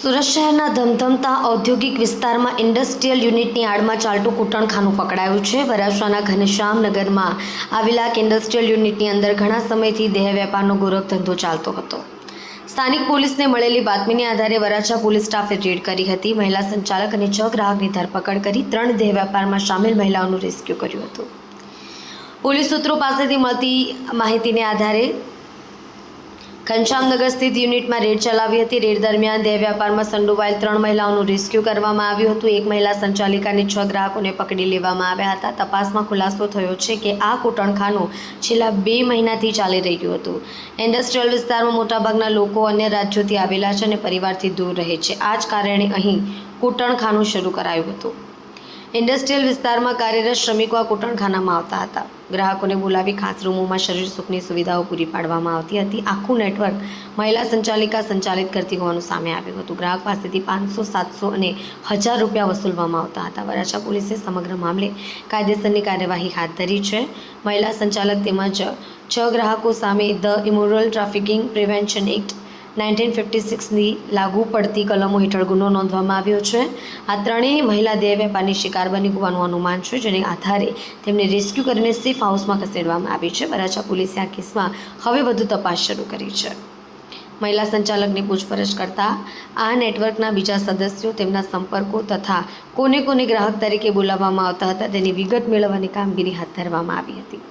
સુરત શહેરના ધમધમતા ઔદ્યોગિક વિસ્તારમાં ઇન્ડસ્ટ્રીયલ યુનિટની આડમાં ચાલતું કૂટણખાનું પકડાયું છે. વરાછાના ઘનશ્યામનગરમાં આવેલા ઇન્ડસ્ટ્રીયલ યુનિટની અંદર ઘણા સમયથી દેહ વેપારનો ગોરખ ધંધો ચાલતો હતો. સ્થાનિક પોલીસને મળેલી બાતમીને આધારે વરાછા પોલીસ સ્ટાફે રેડ કરી હતી. મહિલા સંચાલક અને છ ગ્રાહકની ધરપકડ કરી ત્રણ દેહ વેપારમાં સામેલ મહિલાઓનું રેસ્ક્યુ કર્યું હતું. પોલીસ સૂત્રો પાસેથી મળતી માહિતીને આધારે ઘનશ્યામનગર સ્થિત યુનિટમાં રેડ ચલાવી હતી. રેડ દરમિયાન દેહ વ્યાપારમાં સંડોવાયેલ ત્રણ મહિલાઓનું રેસ્ક્યુ કરવામાં આવ્યું હતું. એક મહિલા સંચાલિકાને છ ગ્રાહકોને પકડી લેવામાં આવ્યા હતા. તપાસમાં ખુલાસો થયો છે કે આ કૂટણખાનું છેલ્લા બે મહિનાથી ચાલી રહ્યું હતું. ઇન્ડસ્ટ્રીયલ વિસ્તારમાં મોટાભાગના લોકો અન્ય રાજ્યોથી આવેલા છે અને પરિવારથી દૂર રહે છે. આ જ કારણે અહીં કૂટણખાનું શરૂ કરાયું હતું. ઇન્ડસ્ટ્રીયલ વિસ્તારમાં કાર્યરત શ્રમિકો આ કૂટણખાનામાં આવતા હતા. ગ્રાહકોને બોલાવી ખાસ રૂમોમાં શરીર સુખની સુવિધાઓ પૂરી પાડવામાં આવતી હતી. આખું નેટવર્ક મહિલા સંચાલિકા સંચાલિત કરતી હોવાનું સામે આવ્યું હતું. ગ્રાહક પાસેથી પાંચસો, સાતસો અને હજાર રૂપિયા વસૂલવામાં આવતા હતા. વરાછા પોલીસે સમગ્ર મામલે કાયદેસરની કાર્યવાહી હાથ ધરી છે. મહિલા સંચાલક તેમજ છ ગ્રાહકો સામે the immoral trafficking prevention act nineteen fifty સિક્સની લાગુ પડતી કલમો હેઠળ ગુનો નોંધવામાં આવ્યો છે. આ ત્રણેય મહિલા દેહ વેપારની શિકાર બની હોવાનું અનુમાન છે, જેને આધારે તેમને રેસ્ક્યુ કરીને સેફ હાઉસમાં ખસેડવામાં આવી છે. વરાછા પોલીસે આ કેસમાં હવે વધુ તપાસ શરૂ કરી છે. મહિલા સંચાલકની પૂછપરછ કરતા આ નેટવર્કના બીજા સદસ્યો તેમના સંપર્કો તથા કોને કોને ગ્રાહક તરીકે બોલાવવામાં આવતા હતા તેની વિગત મેળવવાની કામગીરી હાથ ધરવામાં આવી હતી.